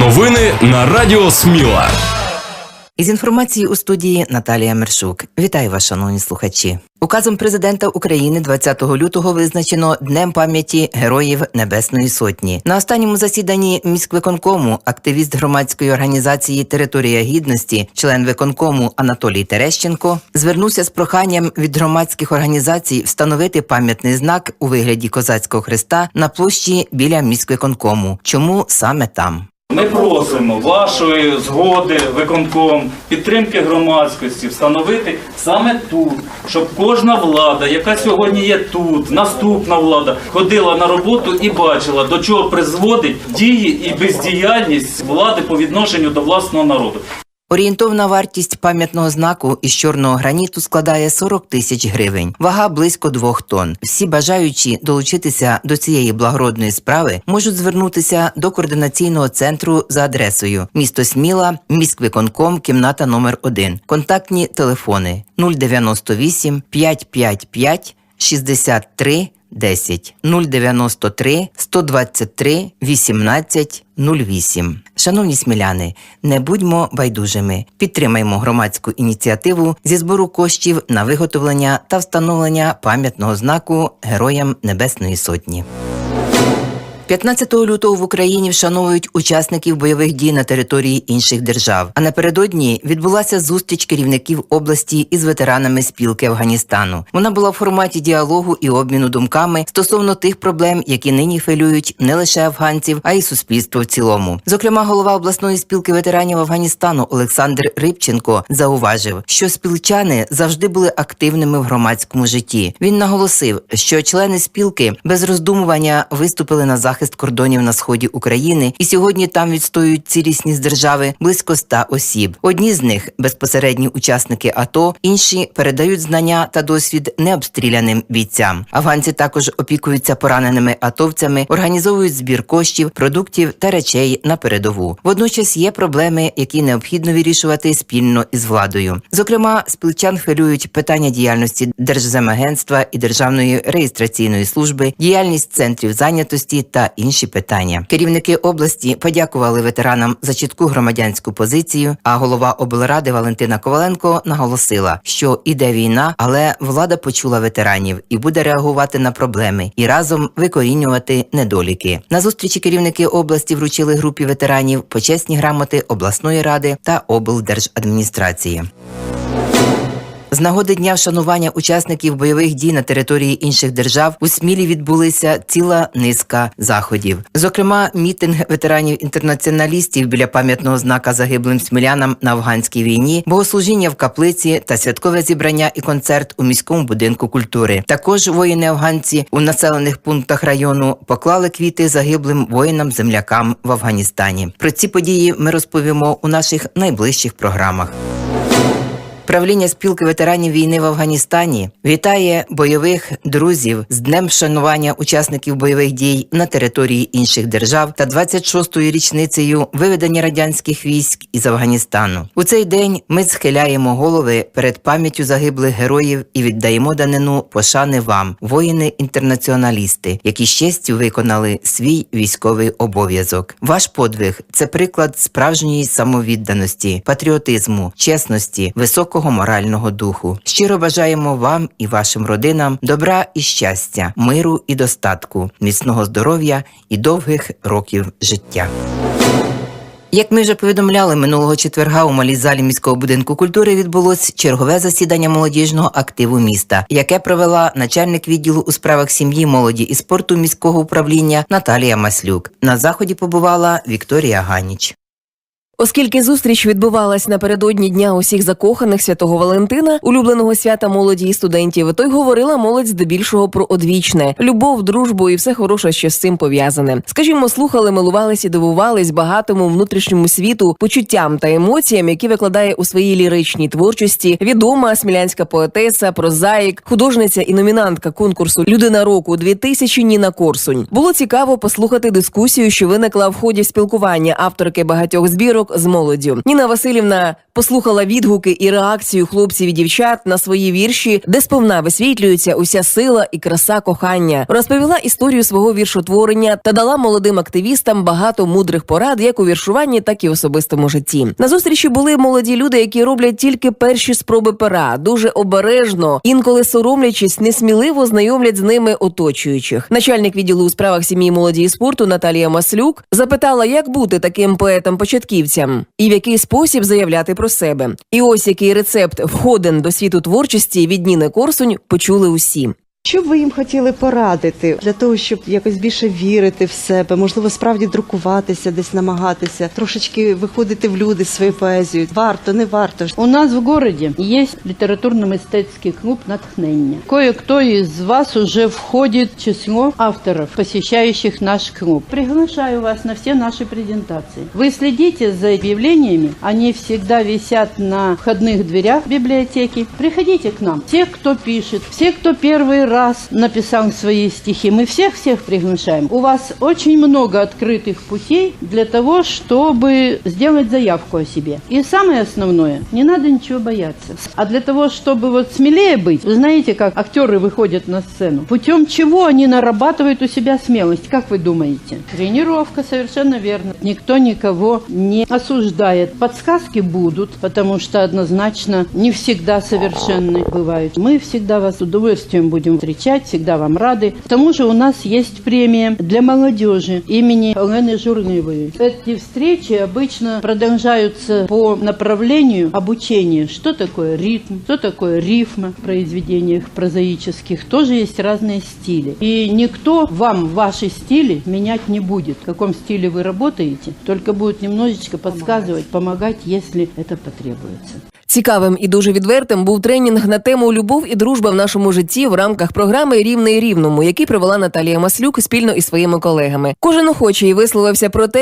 Новини на Радіо Сміла. Із інформації у студії Наталія Мершук. Вітаю вас, шановні слухачі. Указом президента України 20 лютого визначено Днем пам'яті Героїв Небесної Сотні. На останньому засіданні міськвиконкому активіст громадської організації Територія гідності, член виконкому Анатолій Терещенко, звернувся з проханням від громадських організацій встановити пам'ятний знак у вигляді козацького хреста на площі біля міськвиконкому. Чому саме там? Ми просимо вашої згоди, виконком, підтримки громадськості встановити саме тут, щоб кожна влада, яка сьогодні є тут, наступна влада, ходила на роботу і бачила, до чого призводить дії і бездіяльність влади по відношенню до власного народу. Орієнтовна вартість пам'ятного знаку із чорного граніту складає 40 тисяч гривень, вага близько двох тонн. Всі бажаючі долучитися до цієї благородної справи можуть звернутися до координаційного центру за адресою місто Сміла, міськвиконком, кімната номер 1 Контактні телефони 098 555 63 10 093 123 18 08. Шановні сміляни, не будьмо байдужими. Підтримаймо громадську ініціативу зі збору коштів на виготовлення та встановлення пам'ятного знаку Героям Небесної Сотні. 15 лютого в Україні вшановують учасників бойових дій на території інших держав. А напередодні відбулася зустріч керівників області із ветеранами спілки Афганістану. Вона була в форматі діалогу і обміну думками стосовно тих проблем, які нині хвилюють не лише афганців, а й суспільство в цілому. Зокрема, голова обласної спілки ветеранів Афганістану Олександр Рибченко зауважив, що спілчани завжди були активними в громадському житті. Він наголосив, що члени спілки без роздумування виступили на захист кордонів на сході України, і сьогодні там відстоюють цілісність держави близько ста осіб. Одні з них безпосередні учасники АТО, інші передають знання та досвід необстріляним бійцям. Афганці також опікуються пораненими атовцями, організовують збір коштів, продуктів та речей на передову. Водночас є проблеми, які необхідно вирішувати спільно із владою. Зокрема, спілчан хвилюють питання діяльності Держземагентства і Державної реєстраційної служби, діяльність центрів зайнятості та інші питання. Керівники області подякували ветеранам за чітку громадянську позицію. А голова облради Валентина Коваленко наголосила, що іде війна, але влада почула ветеранів і буде реагувати на проблеми і разом викорінювати недоліки. На зустрічі керівники області вручили групі ветеранів почесні грамоти обласної ради та облдержадміністрації. З нагоди дня вшанування учасників бойових дій на території інших держав у Смілі відбулися ціла низка заходів. Зокрема, мітинг ветеранів-інтернаціоналістів біля пам'ятного знака загиблим смілянам на афганській війні, богослужіння в каплиці та святкове зібрання і концерт у міському будинку культури. Також воїни-афганці у населених пунктах району поклали квіти загиблим воїнам-землякам в Афганістані. Про ці події ми розповімо у наших найближчих програмах. Правління спілки ветеранів війни в Афганістані вітає бойових друзів з днем вшанування учасників бойових дій на території інших держав та 26-ю річницею виведення радянських військ із Афганістану. У цей день ми схиляємо голови перед пам'яттю загиблих героїв і віддаємо данину пошани вам, воїни-інтернаціоналісти, які з виконали свій військовий обов'язок. Ваш подвиг це приклад справжньої самовідданості, патріотизму, чесності, високого морального духу. Щиро бажаємо вам і вашим родинам добра і щастя, миру і достатку, міцного здоров'я і довгих років життя. Як ми вже повідомляли, минулого четверга у малій залі міського будинку культури відбулось чергове засідання молодіжного активу міста, яке провела начальник відділу у справах сім'ї, молоді і спорту міського управління Наталія Маслюк. На заході побувала Вікторія Ганіч. Оскільки зустріч відбувалась напередодні дня усіх закоханих святого Валентина, улюбленого свята молоді і студентів, то й говорила молодь здебільшого про одвічне любов, дружбу і все хороше, що з цим пов'язане. Скажімо, слухали, милувались і дивувались багатому внутрішньому світу, почуттям та емоціям, які викладає у своїй ліричній творчості відома смілянська поетеса, прозаїк, художниця і номінантка конкурсу Людина року 2000 Ніна Корсунь. Було цікаво послухати дискусію, що виникла в ході спілкування авторки багатьох збірок з молоддю. Ніна Васильівна послухала відгуки і реакцію хлопців і дівчат на свої вірші, де сповна висвітлюється уся сила і краса кохання. Розповіла історію свого віршотворення та дала молодим активістам багато мудрих порад, як у віршуванні, так і в особистому житті. На зустрічі були молоді люди, які роблять тільки перші спроби пера, дуже обережно, інколи соромлячись, несміливо знайомлять з ними оточуючих. Начальник відділу у справах сім'ї молоді і спорту Наталія Маслюк запитала, як бути таким поетом-початківцям і в який спосіб заявляти про себе. І ось який рецепт входен до світу творчості від Ніни Корсунь почули усі. Що б ви їм хотіли порадити для того, щоб якось більше вірити в себе, можливо, справді друкуватися, десь намагатися, трошечки виходити в люди своєю поезією? Варто, не варто. У нас в городе есть литературно-мистецкий клуб «Натхнення». Кое-кто из вас уже входит в число авторов, посещающих наш клуб. Приглашаю вас на все наши презентации. Вы следите за объявлениями, они всегда висят на входных дверях библиотеки. Приходите к нам. Те, кто пишет, все, кто первый раз написал свои стихи, мы всех-всех приглашаем. У вас очень много открытых путей для того, чтобы сделать заявку о себе. И самое основное, не надо ничего бояться. А для того, чтобы вот смелее быть, вы знаете, как актеры выходят на сцену, путем чего они нарабатывают у себя смелость, как вы думаете? Тренировка, совершенно верно. Никто никого не осуждает. Подсказки будут, потому что однозначно не всегда совершенны бывают. Мы всегда вас удовольствием будем встречать, всегда вам рады. К тому же у нас есть премия для молодежи имени Елены Журневой. Эти встречи обычно продолжаются по направлению обучения. Что такое ритм, что такое рифма в произведениях прозаических. Тоже есть разные стили. И никто вам ваши стили менять не будет. В каком стиле вы работаете, только будет немножечко подсказывать, помогать, если это потребуется. Цікавим і дуже відвертим був тренінг на тему Любов і дружба в нашому житті в рамках програми Рівний рівному, який провела Наталія Маслюк спільно із своїми колегами. Кожен охочий висловився про те,